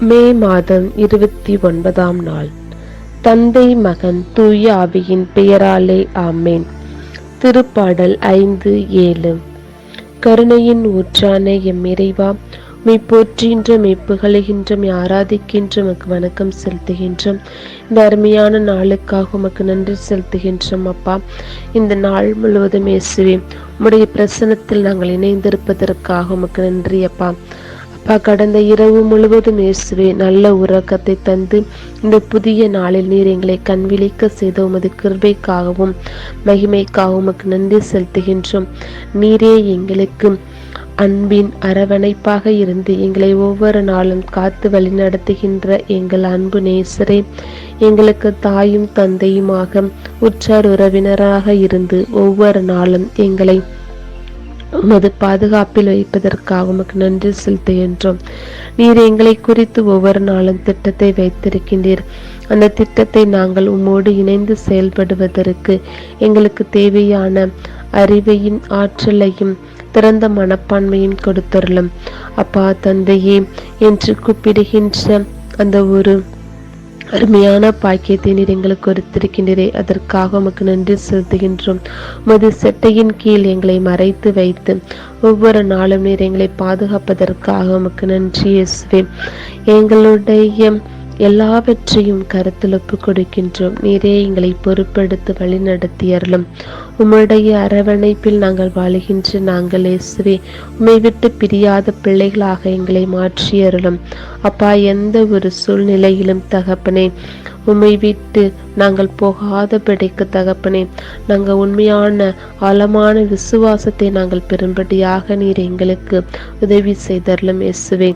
மே மாதம் இருபத்தி ஒன்பதாம் நாள். தந்தை மகன் தூய ஆவியின் பெயராலே ஆமேன். திருப்பாடல் ஐந்து ஏழு. கருணையின் ஊற்றான எம் இறைவா மெய் போற்றுகின்ற மெய் புகழுகின்ற மெய் ஆராதிக்கின்ற உமக்கு வணக்கம் செலுத்துகின்றோம். இந்த அருமையான நாளுக்காக உமக்கு நன்றி செலுத்துகின்றோம் அப்பா. இந்த நாள் முழுவதும் இயேசுவே உம்முடைய பிரசனத்தில் நாங்கள் இணைந்திருப்பதற்காக உமக்கு நன்றி அப்பா. அப்பா கடந்த இரவு முழுவதும் இயேசுவே நல்ல உறக்கத்தை தந்து இந்த புதிய நாளில் நீர் எங்களை கண்விழிக்க செய்த உமது கிருபைக்காகவும் மகிமைக்காகவும் உமக்கு நன்றி செலுத்துகின்றோம். நீரே எங்களுக்கு அன்பின் அரவணைப்பாக இருந்து எங்களை ஒவ்வொரு நாளும் காத்து வழிநடத்துகின்ற எங்கள் அன்பு நேசரே எங்களுக்கு தாயும் தந்தையுமாக உற்றார் உறவினராக இருந்து ஒவ்வொரு நாளும் எங்களை உமது பாதுகாப்பில் வைப்பதற்காக உமக்கு நன்றி செலுத்துகின்றோம். நீர் எங்களை குறித்து ஒவ்வொரு நாளும் திட்டத்தை வைத்திருக்கின்றீர். அந்த திட்டத்தை நாங்கள் உம்மோடு இணைந்து செயல்படுவதற்கு எங்களுக்கு தேவையான அறிவையும் ஆற்றலையும் திறந்த மனப்பான்மையும் கொடுத்தருளும். அப்பா தந்தையே என்று கூப்பிடுகின்ற அந்த ஒரு அருமையான பாக்கியத்தை நீர் எங்களுக்கு கொடுத்திருக்கின்றே அதற்காக உமக்கு நன்றி செலுத்துகின்றோம். உமது செட்டையின் கீழ் எங்களை மறைத்து வைத்து ஒவ்வொரு நாளும் நீர் எங்களை பாதுகாப்பதற்காக உமக்கு நன்றி இயேசுவே. எங்களுடைய எல்லாவற்றையும் கருத்தில் ஒப்பு கொடுக்கின்றோம். நீரே எங்களை பொறுப்பெடுத்து வழி அருளும் உம்முடைய அரவணைப்பில் நாங்கள் வாழுகின்ற நாங்கள் இயேசுவே உம்மை விட்டு பிரியாத பிள்ளைகளாக எங்களை மாற்றியறலும் அப்பா எந்த ஒரு சூழ்நிலையிலும் தகப்பனே உம்மை விட்டு நாங்கள் போகாத பிடைக்கு தகப்பனே நாங்கள் உண்மையான ஆழமான விசுவாசத்தை நாங்கள் பெறும்படியாக நீர் எங்களுக்கு உதவி செய்தரலும் இயேசுவே.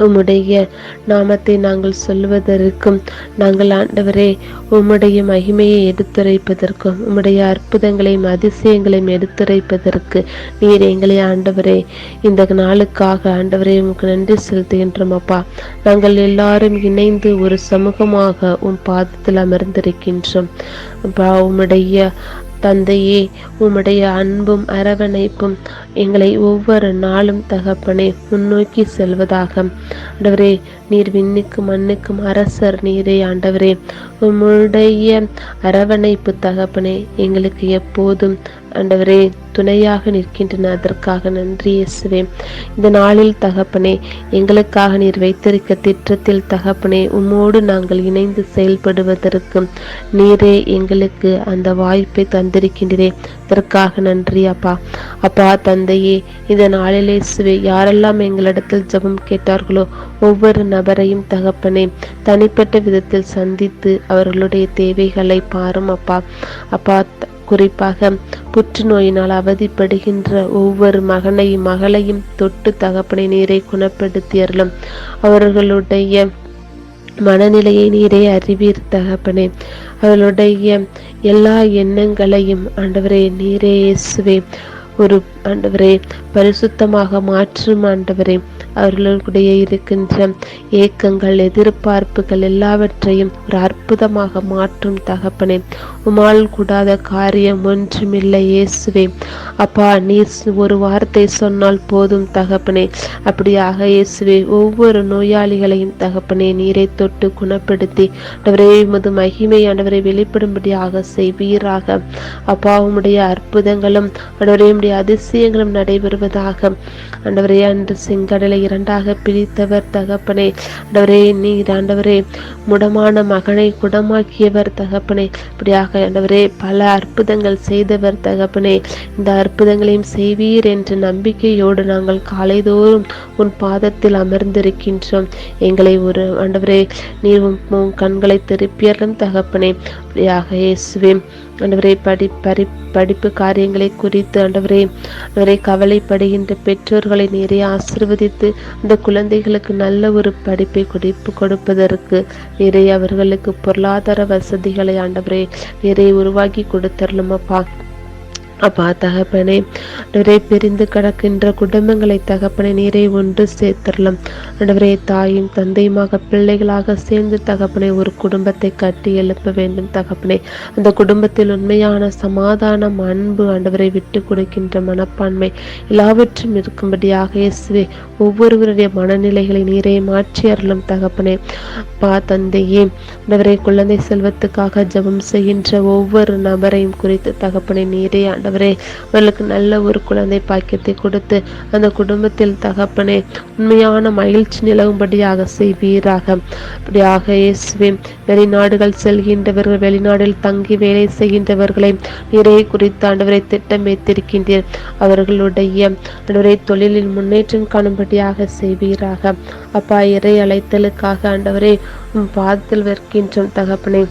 உம்முடைய நாமத்தை நாங்கள் சொல்வதற்கும் நாங்கள் ஆண்டவரே உம்முடைய மகிமையை எடுத்துரைப்பதற்கும் உம்முடைய அற்புதங்களையும் அதிசயங்களையும் எடுத்துரைப்பதற்கு நீர் எங்களை ஆண்டவரே இந்த நாளுக்காக ஆண்டவரே உமக்கு நன்றி செலுத்துகின்றோம் அப்பா. நாங்கள் எல்லாரும் இணைந்து ஒரு சமூகமாக உம் பாதத்தில் அமர்ந்திருக்கின்றோம். அப்பா உம்முடைய தந்தையே உம்முடைய அன்பும் அரவணைப்பும் எங்களை ஒவ்வொரு நாளும் தகப்பனே முன்னோக்கி செல்வதாக. ஆண்டவரே நீர் விண்ணுக்கும் மண்ணுக்கும் அரசர் நீரே ஆண்டவரே. உம்முடைய அரவணைப்பு தகப்பனே எங்களுக்கு எப்போதும் ஆண்டவரே துணையாக நிற்கின்றன. அதற்காக நன்றி இயேசுவே. இந்த நாளில் தகப்பனே எங்களுக்காக நீர் வைத்திருக்க திட்டத்தில் தகப்பனே உம்மோடு நாங்கள் இணைந்து செயல்படுவதற்கு நீரே எங்களுக்கு அந்த வாய்ப்பை தந்திருக்கின்றே அதற்காக நன்றி அப்பா. அப்பா தந்தையே இந்த நாளிலே சுவே யாரெல்லாம் எங்களிடத்தில் ஜெபம் கேட்டார்களோ ஒவ்வொரு நபரையும் தகப்பனே தனிப்பட்ட விதத்தில் சந்தித்து அவர்களுடைய தேவைகளை பாரும் அப்பா. அப்பா குறிப்பாக புற்றுநோயினால் அவதிப்படுகின்ற ஒவ்வொரு மகனையும் மகளையும் தொட்டு தகப்பனை நீரை குணப்படுத்தியறலும் அவர்களுடைய மனநிலையை நீரே அறிவீர் தகப்பனே. அவளுடைய எல்லா எண்ணங்களையும் ஆண்டவரே நீரே இயேசுவே. ஒரு ஆண்டவரே பரிசுத்தமாக மாற்றும் ஆண்டவரே அவர்களுடைய இருக்கின்ற ஏக்கங்கள் எதிர்பார்ப்புகள் எல்லாவற்றையும் ஒரு அற்புதமாக மாற்றும் தகப்பனே. உமால் கூடாத காரியம் ஒன்றுமில்லை இயேசுவே. அப்பா நீர் ஒரு வார்த்தை சொன்னால் போதும் தகப்பனே. அப்படியாக இயேசுவே ஒவ்வொரு நோயாளிகளையும் தகப்பனே நீரை தொட்டு குணப்படுத்தி ஆண்டவரே உமது மகிமை ஆண்டவரை வெளிப்படும்படியாக செய்வீராக. அப்பா உம்முடைய அற்புதங்களும் ஆண்டவரே அதிசய அதிசயங்களும் நடைபெறுவதாக. ஆண்டவரே அன்று செங்கடலை இரண்டாக பிரித்தவர் தகப்பனே. ஆண்டவரே நீர் ஆண்டவரே முடமான மகனை குடமாக்கியவர் தகப்பனே. இப்படியாக ஆண்டவரே பல அற்புதங்கள் செய்தவர் தகப்பனே. இந்த அற்புதங்களையும் செய்வீர் என்ற நம்பிக்கையோடு நாங்கள் காலைதோறும் உன் பாதத்தில் அமர்ந்திருக்கின்றோம். எங்களை ஒரு ஆண்டவரே நீர் உன் கண்களை திருப்பியலும் தகப்பனே. இப்படியாக இயேசுவே. ஆண்டவரே படி பரி படிப்பு காரியங்களை குறித்து ஆண்டவரே ஆண்டவரை கவலைப்படுகின்ற பெற்றோர்களை நிறைய ஆசிர்வதித்து அந்த குழந்தைகளுக்கு நல்ல ஒரு படிப்பை கொடுப்பு கொடுப்பதற்கு நிறைய அவர்களுக்கு பொருளாதார வசதிகளை ஆண்டவரே நிறைய உருவாக்கி கொடுத்தரலும் அப்பா தகப்பனே ஆண்டவரே பிரிந்து கிடக்கின்ற குடும்பங்களை தகப்பனை நீரை ஒன்று சேர்த்தரலாம். ஆண்டவரே தாயும் தந்தையுமாக பிள்ளைகளாக சேர்ந்து தகப்பனை ஒரு குடும்பத்தை கட்டி எழுப்ப வேண்டும் தகப்பனே. அந்த குடும்பத்தில் உண்மையான சமாதானம் அன்பு ஆண்டவரை விட்டு கொடுக்கின்ற மனப்பான்மை எல்லாவற்றும் இருக்கும்படியாக இயேசுவே ஒவ்வொருவருடைய மனநிலைகளை நீரை மாற்றி அருளும் தகப்பனே. பா தந்தையே ஆண்டவரே குழந்தை செல்வத்துக்காக ஜெபம் செய்கின்ற ஒவ்வொரு நபரையும் குறித்து தகப்பனை நீரே ஆண்டவரே அவர்களுக்கு நல்ல ஒரு குழந்தை பாக்கியத்தை கொடுத்து அந்த குடும்பத்தில் தகப்பனே உண்மையான மகிழ்ச்சி நிலவும்படியாக செய்வீராக. அப்படியாக இயேசுவே வெளிநாடுகள் செல்கின்றவர்கள் வெளிநாடில் தங்கி வேலை செய்கின்றவர்களை நிறைய குறித்து ஆண்டவரை திட்டமைத்திருக்கின்றீர் அவர்களுடைய ஆண்டவரை தொழிலில் முன்னேற்றம் காணும்படியாக செய்வீராக. அப்பா இறை அழைத்தலுக்காக ஆண்டவரே உம் பாதத்தில் வைக்கின்றோம் தகப்பனே.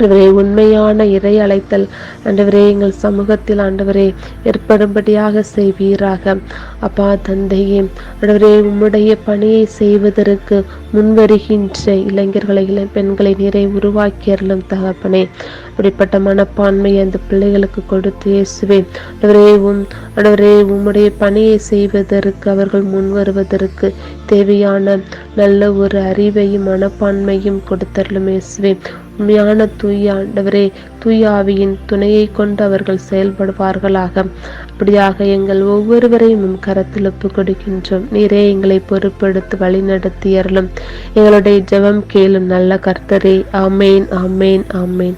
ஆண்டவரே உண்மையான இறை அழைத்தல் ஆண்டவரே எங்கள் சமூகத்தில் ஆண்டவரே ஏற்படும்படியாக செய்வீராக. அப்பா தந்தையே ஆண்டவரே உம்முடைய பணியை செய்வதற்கு முன்வருகின்ற இளைஞர்களை இளம் பெண்களை நீரை உருவாக்கி தகப்பனே. அப்படிப்பட்ட மனப்பான்மை அந்த பிள்ளைகளுக்கு கொடுத்து இயேசுவே ஆண்டவரே உம் ஆண்டவரே உம்முடைய பணியை செய்வதற்கு அவர்கள் முன் வருவதற்கு தேவையான நல்ல ஒரு அறிவையும் மனப்பான்மையும் கொடுத்தரலும் இயேசுவே. உண்மையான தூய ஆண்டவரே தூயாவியின் துணையை கொண்டு அவர்கள் செயல்படுவார்களாக. அப்படியாக எங்கள் ஒவ்வொருவரையும் உம் கரத்தில் ஒப்பு கொடுக்கின்றோம் நீரே எங்களை பொறுப்பெடுத்து வழி எங்களுடைய ஜெபம் கேளும் நல்ல கர்த்தரே. ஆமேன் ஆமேன் ஆமேன்.